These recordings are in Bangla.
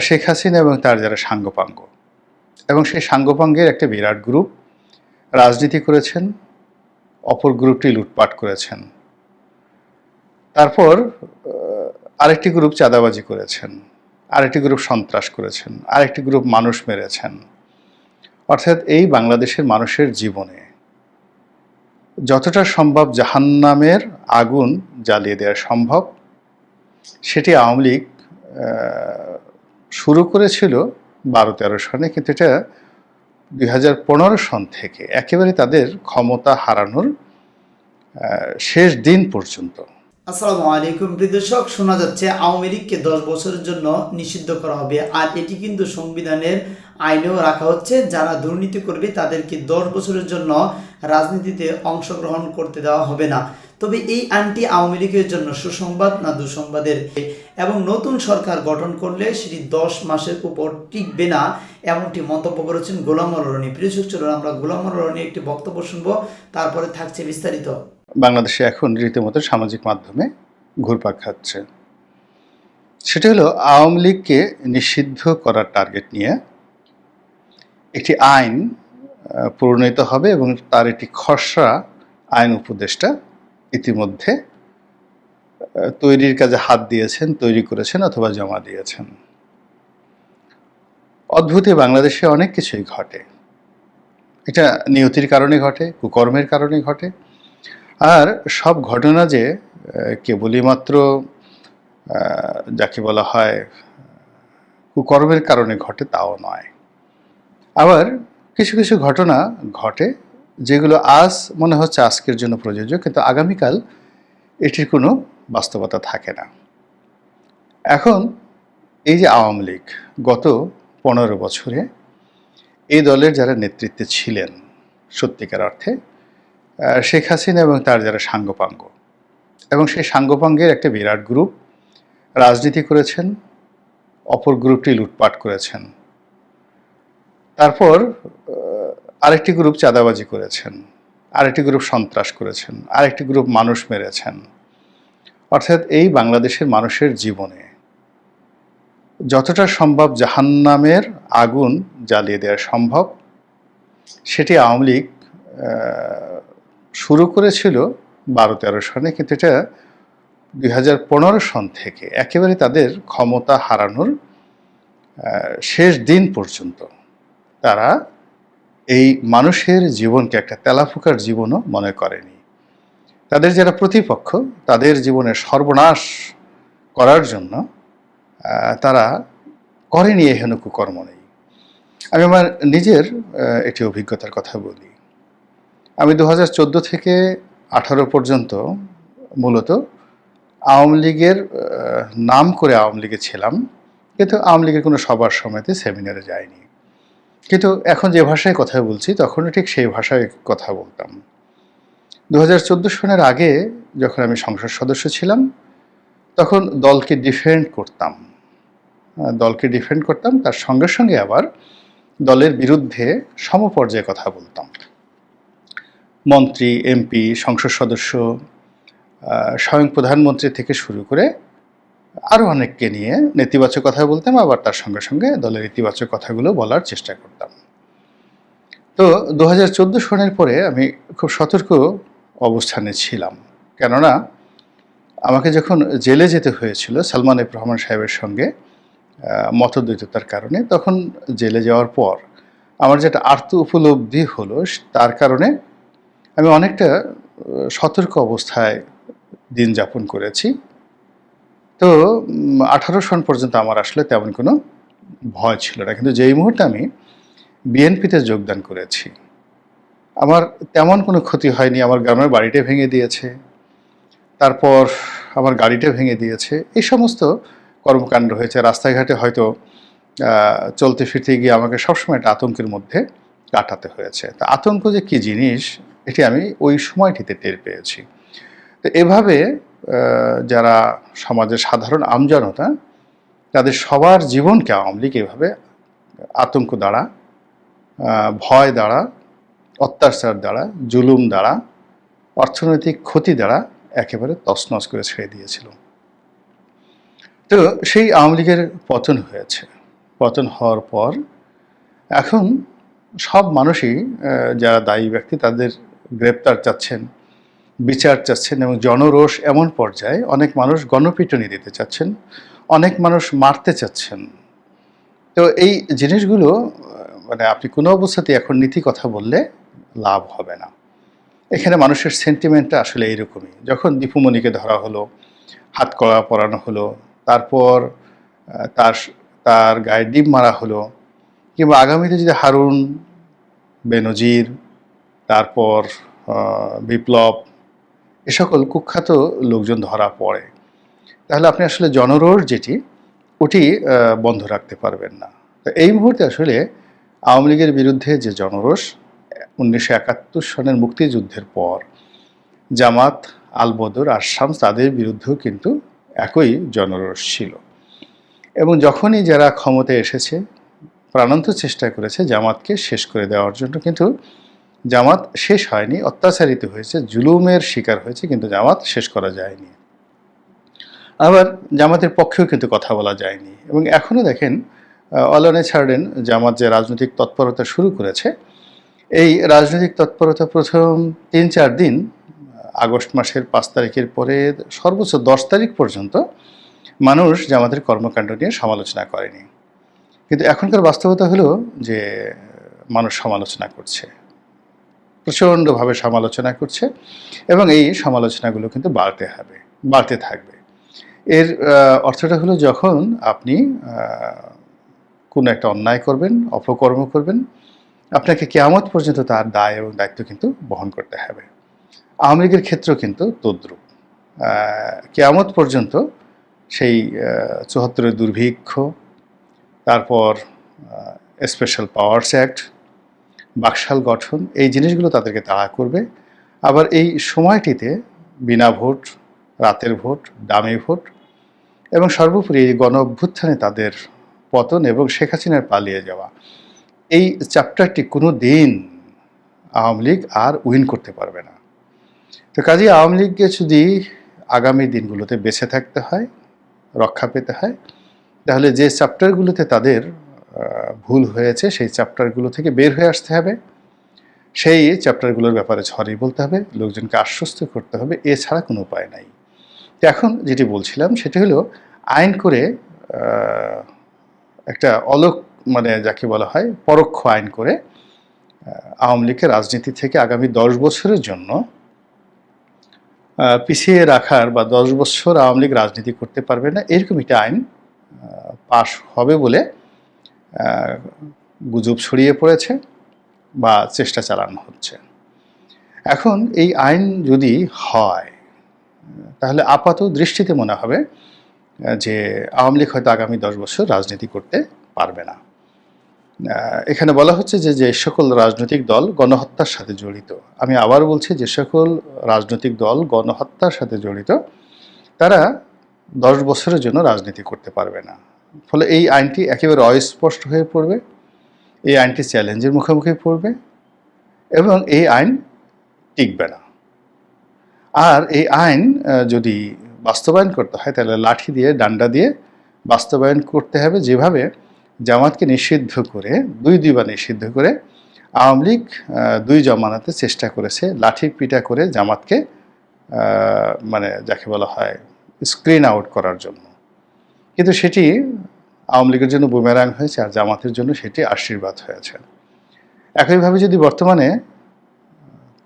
শেখ হাসিনা এবং তার যারা সাঙ্গপাঙ্গ। এবং সেই সাঙ্গপাঙ্গের একটা বিরাট গ্রুপ রাজনীতি করেছেন, অপর গ্রুপটি লুটপাট করেছেন। তারপর আরেকটি গ্রুপ চাঁদাবাজি করেছেন, আরেকটি গ্রুপ সন্ত্রাস করেছেন, আরেকটি গ্রুপ মানুষ মেরেছেন। অর্থাৎ এই বাংলাদেশের মানুষের জীবনে যতটা সম্ভব জাহান্নামের আগুন জ্বালিয়ে দেওয়া সম্ভব, সেটি আওয়ামী লীগ শুরু করেছিল বারো তেরো সনে কিন্তু এটা দুই হাজার পনেরো সন থেকে একেবারে তাদের ক্ষমতা হারানোর শেষ দিন পর্যন্ত। আসসালামু আলাইকুম দর্শক। শোনা যাচ্ছে, আওয়ামী লীগকে দশ বছরের জন্য নিষিদ্ধ করা হবে, আর এটি কিন্তু সংবিধানের আইনেও রাখা হচ্ছে। যারা দুর্নীতি করবে, তাদেরকে দশ বছরের জন্য রাজনীতিতে অংশগ্রহণ করতে দেওয়া হবে না। তবে এই আইনটি আওয়ামী লীগের জন্য সুসংবাদ না দুঃসংবাদের? এবং নতুন সরকার গঠন করলে সেটি দশ মাসের উপর টিকবে না, এমনটি মন্তব্য করেছেন গোলাম রনি প্রিয় চলুন আমরা গোলাম রনি একটি বক্তব্য শুনব, তারপরে থাকছে বিস্তারিত। বাংলাদেশে এখন রীতিমতো সামাজিক মাধ্যমে ঘুরপাক খাচ্ছে। সেটা হলো, আওয়ামী লীগকে নিষিদ্ধ করার টার্গেট নিয়ে একটি আইন প্রণীত হবে এবং তার একটি খসড়া আইন উপদেষ্টা ইতিমধ্যে তৈরির কাজে হাত দিয়েছেন, তৈরি করেছেন অথবা জমা দিয়েছেন। অদ্ভুতে বাংলাদেশে অনেক কিছুই ঘটে। এটা নিয়তির কারণে ঘটে, কুকর্মের কারণে ঘটে। আর সব ঘটনা যে কেবলই মাত্র যাকে বলা হয়, কুকর্মের কারণে ঘটে তাও নয়। আবার কিছু কিছু ঘটনা ঘটে যেগুলো আজ মনে হচ্ছে আজকের জন্য প্রযোজ্য, কিন্তু আগামীকাল এটির কোনো বাস্তবতা থাকে না। এখন এই যে আওয়ামী লীগ গত পনেরো বছরে এই দলের যারা নেতৃত্বে ছিলেন সত্যিকার অর্থে শেখ হাসিনা এবং তার যারা সাঙ্গপাঙ্গ, এবং সেই সাঙ্গপাঙ্গের একটা বিরাট গ্রুপ রাজনীতি করেছেন, অপর গ্রুপটি লুটপাট করেছেন। তারপর আরেকটি গ্রুপ চাঁদাবাজি করেছেন, আরেকটি গ্রুপ সন্ত্রাস করেছেন, আরেকটি গ্রুপ মানুষ মেরেছেন। অর্থাৎ এই বাংলাদেশের মানুষের জীবনে যতটা সম্ভব জাহান্নামের আগুন জ্বালিয়ে দেওয়া সম্ভব। সেটি আওয়ামী লীগ শুরু করেছিল বারো তেরো সনে, কিন্তু এটা দুই হাজার পনেরো সন থেকে একেবারে তাদের ক্ষমতা হারানোর শেষ দিন পর্যন্ত তারা এই মানুষের জীবনকে একটা তেলাফুকার জীবনও মনে করেনি। তাদের যারা প্রতিপক্ষ, তাদের জীবনের সর্বনাশ করার জন্য তারা করেনি এহেন কুকর্ম নেই। আমি আমার নিজের একটি অভিজ্ঞতার কথা বলি। আমি দু হাজার চোদ্দ থেকে আঠারো পর্যন্ত মূলত আওয়ামী লীগের নাম করে আওয়ামী লীগে ছিলাম। কিন্তু আওয়ামী লীগের কোনো সবার সময়তে সেমিনারে যায়নি কিন্তু এখন যে ভাষায় কথা বলছি, তখনও ঠিক সেই ভাষায় কথা বলতাম। দু হাজার চোদ্দ সনের আগে যখন আমি সংসদ সদস্য ছিলাম, তখন দলকে ডিফেন্ড করতাম। দলকে ডিফেন্ড করতাম, তার সঙ্গে সঙ্গে আবার দলের বিরুদ্ধে সমপর্যায়ে কথা বলতাম। মন্ত্রী, এমপি, সংসদ সদস্য স্বয়ং প্রধানমন্ত্রী থেকে শুরু করে আরও অনেককে নিয়ে নেতিবাচক কথা বলতাম, আবার তার সঙ্গে সঙ্গে দলের ইতিবাচক কথাগুলো বলার চেষ্টা করতাম। তো দু হাজার চোদ্দ সনের পরে আমি খুব সতর্ক অবস্থানে ছিলাম। কেননা আমাকে যখন জেলে যেতে হয়েছিল সালমান এফ রহমান সাহেবের সঙ্গে মতদ্বৈততার কারণে, তখন জেলে যাওয়ার পর আমার যেটা আর্ত উপলব্ধি হলো, তার কারণে আমি অনেকটা সতর্ক অবস্থায় দিন যাপন করেছি। তো আঠারো সন পর্যন্ত আমার আসলে তেমন কোনো ভয় ছিল না। কিন্তু যেই মুহূর্তে আমি বিএনপিতে যোগদান করেছি, আমার তেমন কোনো ক্ষতি হয়নি। আমার গ্রামের বাড়িটা ভেঙে দিয়েছে, তারপর আমার গাড়িটা ভেঙে দিয়েছে, এই সমস্ত কর্মকাণ্ড হয়েছে। রাস্তাঘাটে হয়তো চলতে ফিরতে গিয়ে আমাকে সবসময় একটা আতঙ্কের মধ্যে কাটাতে হয়েছে। তা আতঙ্ক যে কী জিনিস, এটি আমি ওই সময়টিতে টের পেয়েছি। তো এভাবে যারা সমাজের সাধারণ আমজনতা তাদের সবার জীবনকে আওয়ামী লীগ এভাবে আতঙ্ক দ্বারা ভয় দ্বারা, অত্যাচার দ্বারা, জুলুম দ্বারা, অর্থনৈতিক ক্ষতি দ্বারা একেবারে তছনছ করে ছেড়ে দিয়েছিল। তো সেই আওয়ামী লীগের পতন হয়েছে। পতন হওয়ার পর এখন সব মানুষই যারা দায়ী ব্যক্তি তাদের গ্রেপ্তার চাচ্ছেন। বিচার চাচ্ছেন এবং জনরোষ এমন পর্যায়ে অনেক মানুষ গণপিটনি দিতে চাচ্ছেন, অনেক মানুষ মারতে চাচ্ছেন। তো এই জিনিসগুলো মানে আপনি কোনো অবস্থাতে এখন নীতি কথা বললে লাভ হবে না। এখানে মানুষের সেন্টিমেন্টটা আসলে এইরকমই। যখন দীপুমণিকে ধরা হলো, হাত কড়া পরানো হলো, তারপর তার তার গায়ে ডিম মারা হলো, কিংবা আগামীতে যদি হারুন, বেনজির, তারপর বিপ্লব এ সকল কুখ্যাত লোকজন ধরা পড়ে। তাহলে আপনি আসলে জনরোষ যেটি, ওটি বন্ধ রাখতে পারবেন না। তো এই মুহূর্তে আসলে আওয়ামী লীগের বিরুদ্ধে যে জনরোষ, উনিশশো একাত্তর সনের মুক্তিযুদ্ধের পর, জামাত, আলবদর, আর শামস তাদের বিরুদ্ধেও কিন্তু একই জনরোষ ছিল। এবং যখনই যারা ক্ষমতায় এসেছে, প্রাণান্ত চেষ্টা করেছে জামাতকে শেষ করে দেওয়ার জন্য কিন্তু জামাত শেষ হয়নি, অত্যাচারিত হয়েছে, জুলুমের শিকার হয়েছে, কিন্তু জামাত শেষ করা যায়নি। আবার জামাতের পক্ষেও কিন্তু কথা বলা যায়নি। এবং এখনও দেখেন অলনে ছাড়েন জামাত যে রাজনৈতিক তৎপরতা শুরু করেছে, এই রাজনৈতিক তৎপরতা প্রথম তিন চার দিন, আগস্ট মাসের পাঁচ তারিখের পরে সর্বোচ্চ দশ তারিখ পর্যন্ত মানুষ জামাতের কর্মকাণ্ড নিয়ে সমালোচনা করেনি। কিন্তু এখনকার বাস্তবতা হলো যে, মানুষ সমালোচনা করছে। প্রচণ্ডভাবে সমালোচনা করছে এবং এই সমালোচনাগুলো কিন্তু বাড়তে হবে, বাড়তে থাকবে। এর অর্থটা হলো যখন আপনি কোনো একটা অন্যায় করবেন, অপকর্ম করবেন, আপনাকে কেয়ামত পর্যন্ত তার দায় এবং দায়িত্ব কিন্তু বহন করতে হবে। আওয়ামী লীগের ক্ষেত্রেও কিন্তু তদ্রুপ। কেয়ামত পর্যন্ত সেই চুয়াত্তরের দুর্ভিক্ষ, তারপর স্পেশাল পাওয়ার্স অ্যাক্ট বাকশাল গঠন, এই জিনিসগুলো তাদেরকে তাড়া করবে। আবার এই সময়টিতে বিনা ভোট, রাতের ভোট দামি ভোট এবং সর্বোপরি এই গণ অভ্যুত্থানে তাদের পতন এবং শেখ হাসিনার পালিয়ে যাওয়া। এই চ্যাপ্টারটি কোনো দিন আওয়ামী লীগ আর উইন করতে পারবে না। তো কাজে আওয়ামী লীগকে যদি আগামী দিনগুলোতে বেঁচে থাকতে হয়, রক্ষা পেতে হয়, তাহলে যে চ্যাপ্টারগুলোতে তাদের ভুল হয়েছে, সেই চ্যাপ্টারগুলো থেকে বের হয়ে আসতে হবে। সেই চ্যাপ্টারগুলোর ব্যাপারে ছড়িয়ে বলতে হবে, লোকজনকে আশ্বস্ত করতে হবে, এছাড়া কোনো উপায় নাই। এখন যেটি বলছিলাম, সেটি হলো আইন করে একটা অলোক মানে যাকে বলা হয়, পরোক্ষ আইন করে আওয়ামী লীগের রাজনীতি থেকে আগামী দশ বছরের জন্য পিছিয়ে রাখার বা দশ বছর আওয়ামী লীগ রাজনীতি করতে পারবে না, এরকম একটা আইন পাশ হবে বলে গুজব ছড়িয়ে পড়েছে বা চেষ্টা চালানো হচ্ছে। এখন এই আইন যদি হয়, তাহলে আপাত দৃষ্টিতে মনে হবে যে আওয়ামী লীগ হয়তো আগামী দশ বছর রাজনীতি করতে পারবে না। এখানে বলা হচ্ছে যে যে সকল রাজনৈতিক দল গণহত্যার সাথে জড়িত। আমি আবার বলছি, যে সকল রাজনৈতিক দল গণহত্যার সাথে জড়িত, তারা দশ বছরের জন্য রাজনীতি করতে পারবে না। ফলে এই আইনটি একেবারে অস্পষ্ট হয়ে পড়বে, এই আইনটি চ্যালেঞ্জের মুখোমুখি পড়বে এবং এই আইন টিকবে না। আর এই আইন যদি বাস্তবায়ন করতে হয়, তাহলে লাঠি দিয়ে, ডান্ডা দিয়ে বাস্তবায়ন করতে হবে। যেভাবে জামাতকে নিষিদ্ধ করে, দুই দুইবার নিষিদ্ধ করে আওয়ামী লীগ দুই জমানাতে চেষ্টা করেছে লাঠি পিটা করে জামাতকে মানে যাকে বলা হয় স্ক্রিন আউট করার জন্য। কিন্তু সেটি আওয়ামী লীগের জন্য বুমেরাং হয়েছে আর জামাতের জন্য সেটি আশীর্বাদ হয়েছে। একইভাবে যদি বর্তমানে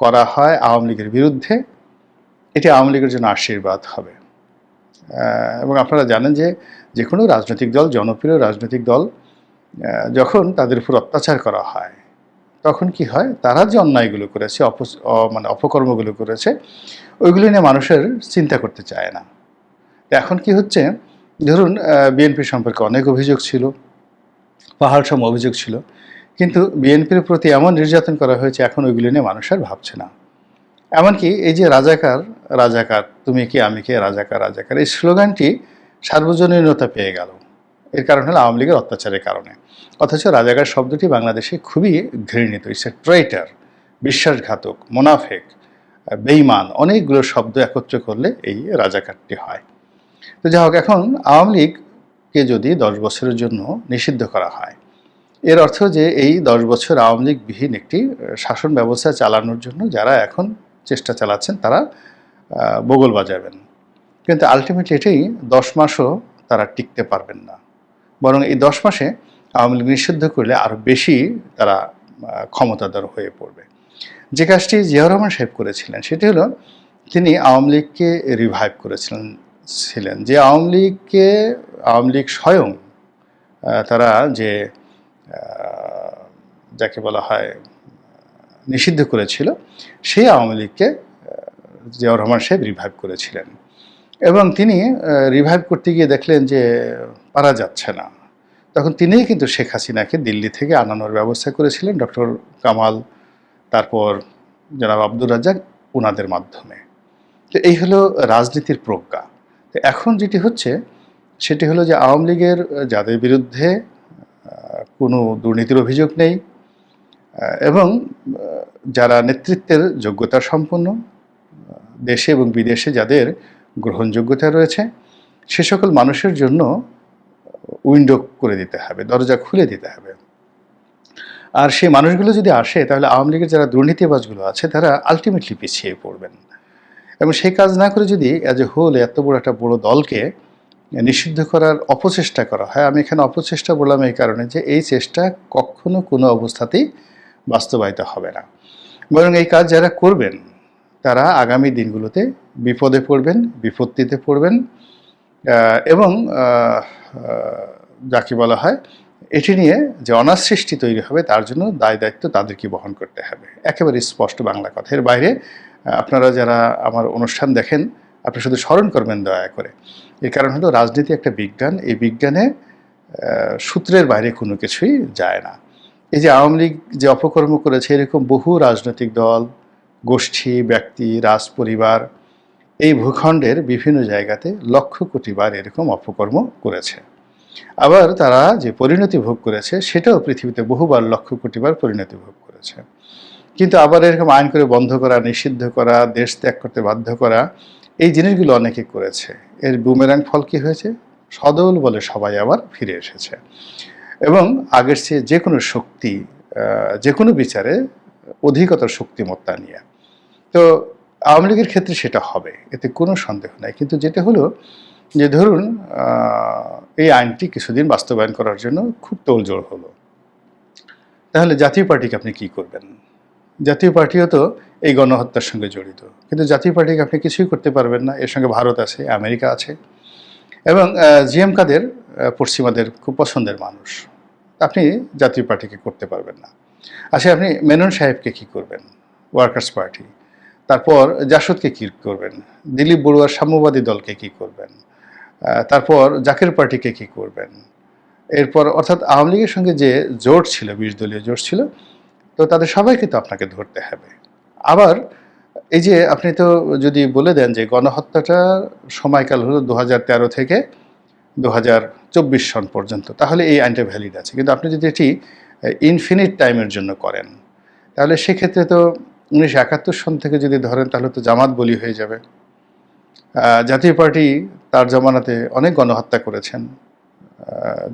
করা হয় আওয়ামী লীগের বিরুদ্ধে, এটি আওয়ামী লীগের জন্য আশীর্বাদ হবে। এবং আপনারা জানেন যে যে কোনো রাজনৈতিক দল, জনপ্রিয় রাজনৈতিক দল যখন তাদের উপর অত্যাচার করা হয়, তখন কি হয়? তারা যে অন্যায়গুলো করেছে অপ মানে অপকর্মগুলো করেছে, ওইগুলো নিয়ে মানুষের চিন্তা করতে চায় না। এখন কি হচ্ছে? ধরুন বিএনপি সম্পর্কে অনেক অভিযোগ ছিল, পাহাড় সম অভিযোগ ছিল, কিন্তু বিএনপির প্রতি এমন নির্যাতন করা হয়েছে, এখন ওইগুলো নিয়ে মানুষ আর ভাবছে না। এমনকি এই যে রাজাকার রাজাকার, তুমি কি, আমি কে, রাজাকার রাজাকার, এই স্লোগানটি সার্বজনীনতা পেয়ে গেল। এর কারণ হলো আওয়ামী লীগের অত্যাচারের কারণে। অথচ রাজাকার শব্দটি বাংলাদেশে খুবই ঘৃণিত। ইটস এ ট্রেটার বিশ্বাসঘাতক, মোনাফেক বেইমান অনেকগুলো শব্দ একত্র করলে এই রাজাকারটি হয়। তো যাই হোক, এখন আওয়ামী লীগকে যদি দশ বছরের জন্য নিষিদ্ধ করা হয়, এর অর্থ যে এই দশ বছর আওয়ামী লীগবিহীন একটি শাসন ব্যবস্থা চালানোর জন্য যারা এখন চেষ্টা চালাচ্ছেন, তারা বগল বাজাবেন। কিন্তু আলটিমেটলি এটাই দশ মাসও তারা টিকতে পারবেন না। বরং এই দশ মাসে আওয়ামী লীগ নিষিদ্ধ করলে আরও বেশি তারা ক্ষমতাধর হয়ে পড়বে। যে কাজটি জিয়াউর রহমান সাহেব করেছিলেন, সেটি হলো তিনি আওয়ামী লীগকে রিভাইভ করেছিলেন। ছিলেন, যে আওয়ামী লীগকে, আওয়ামী লীগ স্বয়ং তারা যে যাকে বলা হয়, নিষিদ্ধ করেছিল, সেই আওয়ামী লীগকে জিয়াউর রহমান সাহেব রিভাইভ করেছিলেন। এবং তিনি রিভাইভ করতে গিয়ে দেখলেন যে, পারা যাচ্ছে না। তখন তিনিই কিন্তু শেখ হাসিনাকে দিল্লি থেকে আনানোর ব্যবস্থা করেছিলেন, ডক্টর কামাল, তারপর জনাব আব্দুর রাজ্জাক ওনাদের মাধ্যমে। তো এই হলো রাজনীতির প্রজ্ঞা। তো এখন যেটি হচ্ছে, সেটি হলো যে আওয়ামী লীগের যাদের বিরুদ্ধে কোনো দুর্নীতির অভিযোগ নেই এবং যারা নেতৃত্বের যোগ্যতা সম্পন্ন দেশে এবং বিদেশে যাদের গ্রহণযোগ্যতা রয়েছে, সে সকল মানুষের জন্য উইন্ডো করে দিতে হবে, দরজা খুলে দিতে হবে। আর সেই মানুষগুলো যদি আসে, তাহলে আওয়ামী লীগের যারা দুর্নীতিবাজগুলো আছে, তারা আলটিমেটলি পিছিয়ে পড়বেন। এবং সেই কাজ না করে যদি অ্যাজ এ হোল এত বড় একটা বড় দলকে নিষিদ্ধ করার অপচেষ্টা করা হয়, আমি এখানে অপচেষ্টা বললাম এই কারণে যে এই চেষ্টা কখনো কোনো অবস্থাতেই বাস্তবায়িত হবে না। বরং এই কাজ যারা করবেন, তারা আগামী দিনগুলোতে বিপদে পড়বেন, বিপত্তিতে পড়বেন এবং যাকে বলা হয়, এটি নিয়ে যে অনার সৃষ্টি তৈরি হবে তার জন্য দায় দায়িত্ব তাদেরকে বহন করতে হবে। একেবারে স্পষ্ট বাংলা কথা এর বাইরে আপনারা যারা আমার অনুষ্ঠান দেখেন আপনি শুধু স্মরণ করবেন দয়া করে। এর কারণ হলো রাজনীতি একটা বিজ্ঞান, এই বিজ্ঞানে সূত্রের বাইরে কোনো কিছুই যায় না। এই যে আওয়ামী লীগ যে অপকর্ম করেছে, এরকম বহু রাজনৈতিক দল, গোষ্ঠী, ব্যক্তি, রাজ পরিবার, এই ভূখণ্ডের বিভিন্ন জায়গাতে লক্ষ কোটি বার এরকম অপকর্ম করেছে। আবার তারা যে পরিণতি ভোগ করেছে, সেটাও পৃথিবীতে বহুবার লক্ষ কোটিবার পরিণতি ভোগ করেছে। কিন্তু আবার এরকম আইন করে বন্ধ করা, নিষিদ্ধ করা, দেশ ত্যাগ করতে বাধ্য করা, এই জিনিসগুলো অনেকে করেছে। এর বুমেরাং ফল কি হয়েছে? সদল বলে সবাই আবার ফিরে এসেছে। এবং আগের চেয়ে যে কোনো শক্তি যে কোনো বিচারে অধিকতর শক্তিমত্তা নিয়ে। তো আওয়ামী লীগের ক্ষেত্রে সেটা হবে, এতে কোনো সন্দেহ নাই। কিন্তু যেটা হলো যে ধরুন এই আইনটি কিছুদিন বাস্তবায়ন করার জন্য খুব তোলজোড় হলো। তাহলে জাতীয় পার্টিকে আপনি কি করবেন? জাতীয় পার্টিও তো এই গণহত্যার সঙ্গে জড়িত। কিন্তু জাতীয় পার্টিকে আপনি কিছুই করতে পারবেন না, এর সঙ্গে ভারত আছে, আমেরিকা আছে এবং জিএম কাদের পশ্চিমাদের খুব পছন্দের মানুষ। আপনি জাতীয় পার্টিকে করতে পারবেন না। আচ্ছা আপনি মেনন সাহেবকে কি করবেন? Workers party. তারপর জাসদকে কী করবেন? দিলীপ বড়ুয়ার সাম্যবাদী দলকে কি করবেন? তারপর জাকের পার্টিকে কি করবেন? এরপর অর্থাৎ আওয়ামী লীগের সঙ্গে যে জোট ছিল, বিশ দলীয় জোট ছিল তো তাদের সবাইকে তো আপনাকে ধরতে হবে। আবার এই যে আপনি তো যদি বলে দেন যে গণহত্যাটা সময়কাল হলো দু তেরো থেকে দু সন পর্যন্ত, তাহলে এই আইনটা ভ্যালিড আছে। কিন্তু আপনি যদি এটি ইনফিনিট টাইমের জন্য করেন, তাহলে সেক্ষেত্রে তো উনিশশো একাত্তর সন থেকে যদি ধরেন, তাহলে তো জামাত বলি হয়ে যাবে। জাতীয় পার্টি তার জমানাতে অনেক গণহত্যা করেছেন।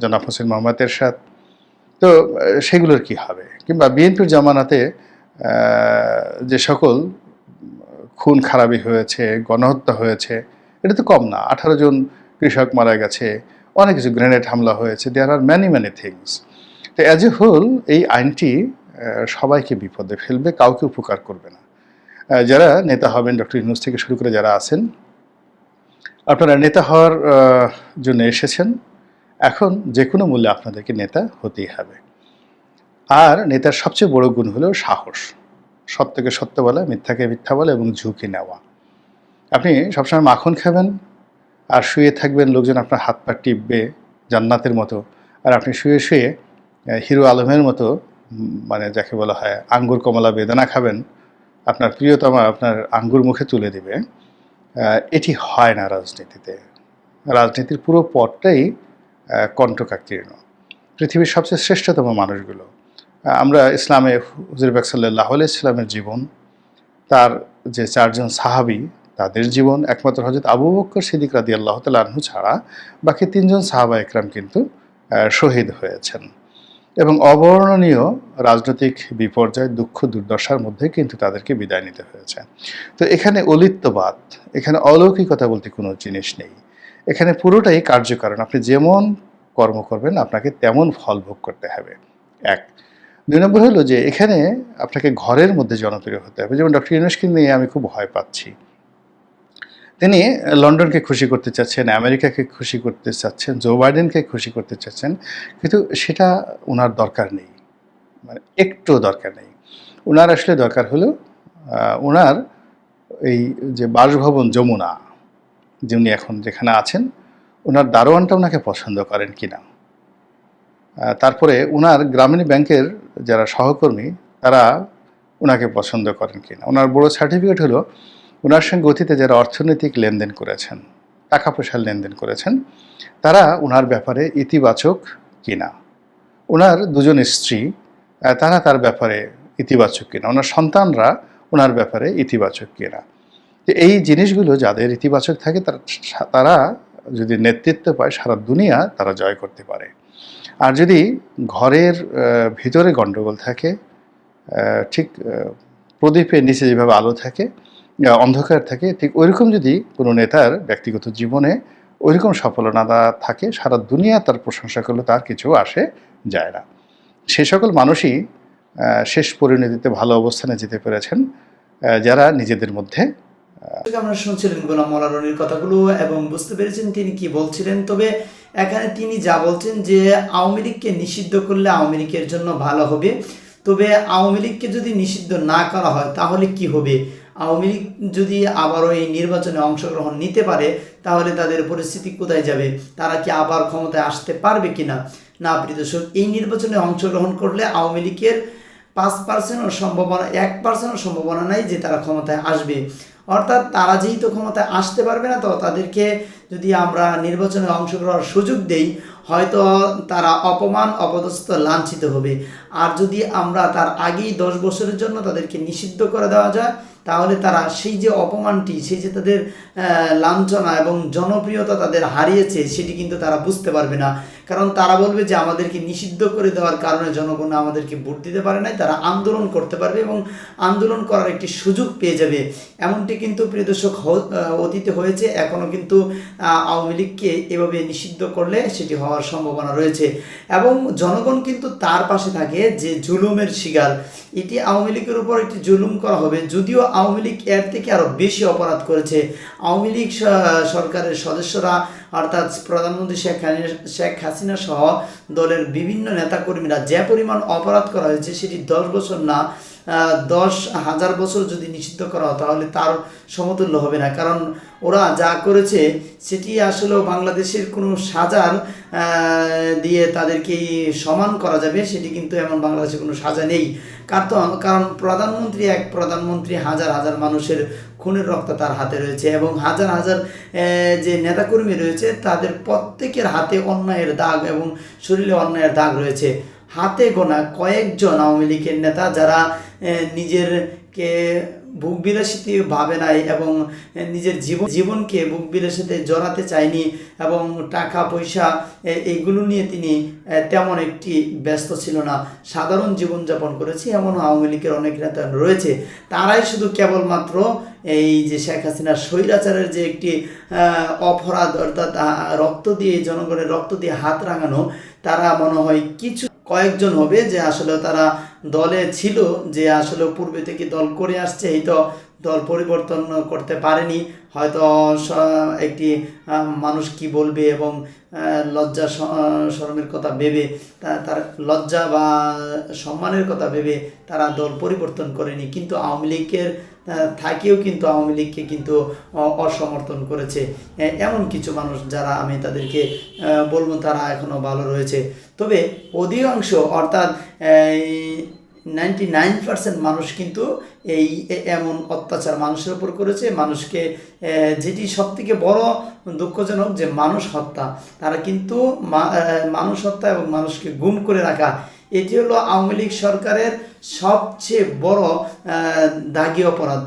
জনাব হোসেন মোহাম্মদ এরশাদ তো সেগুলোর কি হবে? কিংবা বিএনপির জামানাতে যে সকল খুন খারাপি হয়েছে, গণহত্যা হয়েছে, এটা তো কম না। আঠারো জন কৃষক মারা গেছে, অনেক কিছু গ্রেনেড হামলা হয়েছে। There are many many things তো অ্যাজ এ হোল এই আইনটি সবাইকে বিপদে ফেলবে, কাউকে উপকার করবে না। যারা নেতা হবেন, ডক্টর ইউনুস থেকে শুরু করে যারা আছেন, আপনারা নেতা হওয়ার জন্য এসেছেন। এখন যে কোনো মূল্যে আপনাদেরকে নেতা হতেই হবে। আর নেতার সবচেয়ে বড় গুণ হলো সাহস। সত্যকে সত্য বলা, মিথ্যাকে মিথ্যা বলা এবং ঝুঁকি নেওয়া। আপনি সবসময় মাখন খাবেন আর শুয়ে থাকবেন লোকজন আপনার হাত পা টিপবে জান্নাতের মতো। আর আপনি শুয়ে শুয়ে হিরো আলমের মতো মানে যাকে বলা হয় আঙ্গুর কমলা বেদানা খাবেন, আপনার প্রিয়তমা আপনার আঙ্গুর মুখে তুলে দিবে। এটি হয় না রাজনীতিতে। রাজনীতির পুরো পথটাই কণ্ঠকাকীর্ণ, পৃথিবীর সবচেয়ে শ্রেষ্ঠতম মানুষগুলো। আমরা ইসলামে হুজুর বাক সাল্লাহ ইসলামের জীবন, তার যে চারজন সাহাবি, তাদের জীবন, একমাত্র হজরত আবু বক্কর সিদ্দিক রাদি আল্লাহ তালু ছাড়া বাকি তিনজন সাহাবা একরাম কিন্তু শহীদ হয়েছেন। এবং অবর্ণনীয় রাজনৈতিক বিপর্যয়, দুঃখ, দুর্দশার মধ্যে কিন্তু তাদেরকে বিদায় নিতে হয়েছে। তো এখানে অলিত্যবাদ, এখানে অলৌকিকতা বলতে কোনো জিনিস নেই। এখানে পুরোটাই কার্যকারণ। আপনি যেমন কর্ম করবেন, আপনাকে তেমন ফল ভোগ করতে হবে। এক। দুই নম্বর হলো যে, এখানে আপনাকে ঘরের মধ্যে জনপ্রিয় হতে হবে। যেমন ডক্টর ইউনুসকে নিয়ে আমি খুব ভয় পাচ্ছি। তিনি লন্ডনকে খুশি করতে চাচ্ছেন, আমেরিকাকে খুশি করতে চাচ্ছেন, জো বাইডেনকে খুশি করতে চাচ্ছেন, কিন্তু সেটা ওনার দরকার নেই। মানে একটু দরকার নেই। ওনার আসলে দরকার হলো ওনার এই যে বাসভবন যমুনা যিনি এখন যেখানে আছেন ওনার দারোয়ানটা ওনাকে পছন্দ করেন কিনা। আহ, তারপরে ওনার গ্রামীণ ব্যাংকের যারা সহকর্মী তারা ওনাকে পছন্দ করেন কিনা। ওনার বড় সার্টিফিকেট হলো ওনার সঙ্গে অতীতে যারা অর্থনৈতিক লেনদেন করেছেন টাকা পয়সার লেনদেন করেছেন তারা ওনার ব্যাপারে ইতিবাচক কিনা। ওনার দুজন স্ত্রী তারা তার ব্যাপারে ইতিবাচক কিনা। ওনার সন্তানরা ওনার ব্যাপারে ইতিবাচক কিনা। তো এই জিনিসগুলো যাদের ইতিবাচক থাকে, তারা তারা যদি নেতৃত্ব পায়, সারা দুনিয়া তারা জয় করতে পারে। আর যদি ঘরের ভিতরে গণ্ডগোল থাকে ঠিক প্রদীপের নিচে যেভাবে আলো থাকে অন্ধকার থাকে, ঠিক ওইরকম যদি কোনো নেতার ব্যক্তিগত জীবনে ওইরকম সফলতা থাকে, সারা দুনিয়া তার প্রশংসা করলে তার কিছু আসে যায় না। সে সকল মানুষই শেষ পরিণতিতে ভালো অবস্থানে যেতে পেরেছেন যারা নিজেদের মধ্যে আপনারা শুনছিলেন গোলাম মোল্লা রনির কথাগুলো এবং বুঝতে পেরেছেন তিনি কি বলছিলেন। তবে এখানে তিনি যা বলছেন যে আওয়ামী লীগকে নিষিদ্ধ করলে আওয়ামী লীগের জন্য ভালো হবে। তবে আওয়ামী লীগকে যদি নিষিদ্ধ না করা হয়, তাহলে কি হবে? আওয়ামী লীগ যদি আবারও এই নির্বাচনে অংশগ্রহণ নিতে পারে, তাহলে তাদের পরিস্থিতি কোথায় যাবে? তারা কি আবার ক্ষমতায় আসতে পারবে কিনা? না, প্রিয় দর্শক, এই নির্বাচনে অংশগ্রহণ করলে আওয়ামী লীগের পাঁচ পার্সেন্টও সম্ভাবনা, এক পার্সেন্টও সম্ভাবনা নাই যে তারা ক্ষমতায় আসবে। অর্থাৎ তারা যেহেতু ক্ষমতায় আসতে পারবে না, তো তাদেরকে যদি আমরা নির্বাচনে অংশগ্রহণের সুযোগ দেই, হয়তো তারা অপমান, অপদস্থ, লাঞ্ছিত হবে। আর যদি আমরা তার আগেই দশ বছরের জন্য তাদেরকে নিষিদ্ধ করে দেওয়া যায়, তাহলে তারা সেই যে অপমানটি, সেই যে তাদের লাঞ্ছনা এবং জনপ্রিয়তা তাদের হারিয়েছে, সেটি কিন্তু তারা বুঝতে পারবে না। কারণ তারা বলবে যে আমাদেরকে নিষিদ্ধ করে দেওয়ার কারণে জনগণ আমাদেরকে ভোট দিতে পারে নাই, তারা আন্দোলন করতে পারবে এবং আন্দোলন করার একটি সুযোগ পেয়ে যাবে। এমনটি কিন্তু প্রিয় দর্শক অতীতে হয়েছে এখনও কিন্তু আওয়ামী লীগকে এভাবে নিষিদ্ধ করলে সেটি হওয়ার সম্ভাবনা রয়েছে। এবং জনগণ কিন্তু তার পাশে থাকে যে জুলুমের শিকার। এটি আওয়ামী লীগের উপর একটি জুলুম করা হবে, যদিও আওয়ামী লীগ এর থেকে আরও বেশি অপরাধ করেছে। আওয়ামী লীগ সরকারের সদস্যরা অর্থাৎ প্রধানমন্ত্রী শেখ শেখ হাসিনা সহ দলের বিভিন্ন নেতাকর্মীরা যে পরিমাণ অপরাধ করা হয়েছে সেটি দশ বছর না দশ হাজার বছর যদি নিষিদ্ধ করা হয় তাহলে তার সমতুল্য হবে না। কারণ ওরা যা করেছে সেটি আসলে বাংলাদেশের কোনো সাজার দিয়ে তাদেরকে সমান করা যাবে সেটি কিন্তু এমন বাংলাদেশে কোনো সাজা নেই। কারণ কারণ প্রধানমন্ত্রী এক প্রধানমন্ত্রী হাজার হাজার মানুষের খুনের রক্ত তার হাতে রয়েছে এবং হাজার হাজার যে নেতাকর্মী রয়েছে তাদের প্রত্যেকের হাতে অন্যায়ের দাগ এবং শরীরে অন্যায়ের দাগ রয়েছে। হাতে গোনা কয়েকজন আওয়ামী লীগের নেতা যারা আহ, নিজেরকে বুক বিলাসিতে ভাবে নাই এবং নিজের জীবন, জীবনকে বুক বিলাসিতে জড়াতে চায়নি এবং টাকা, পয়সা এইগুলো নিয়ে তিনি তেমন একটি ব্যস্ত ছিল না। সাধারণ জীবনযাপন করেছে এমন আওয়ামী লীগের অনেক নেতা রয়েছে। তারাই শুধু কেবলমাত্র এই যে শেখ হাসিনার স্বৈরাচারের যে একটি অপরাধ, অর্থাৎ রক্ত দিয়ে জনগণের রক্ত দিয়ে হাত রাঙানো, তারা মনে হয় কিছু কয়েকজন হবে যে আসলে তারা দলে ছিল, যে আসলে পূর্বে থেকে দল করে আসছে, এই তো দল পরিবর্তন করতে পারেনি। হয়তো একটি মানুষ কি বলবে এবং লজ্জা শরমের কথা ভেবে তার লজ্জা বা সম্মানের কথা ভেবে তারা দল পরিবর্তন করেনি। কিন্তু আওয়ামী লীগের থাকেও কিন্তু আওয়ামী লীগকে কিন্তু অসমর্থন করেছে। এমন কিছু মানুষ যারা আমি তাদেরকে বলব তারা এখনও ভালো রয়েছে। তবে অধিকাংশ অর্থাৎ নাইনটি নাইন পার্সেন্ট মানুষ কিন্তু এই এমন অত্যাচার মানুষের উপর করেছে। মানুষকে যেটি সব থেকে বড় দুঃখজনক যে মানুষ হত্যা, তারা কিন্তু মানুষ হত্যা এবং মানুষকে গুম করে রাখা, এটি হলো আওয়ামী লীগ সরকারের সবচেয়ে বড় দাগি অপরাধ।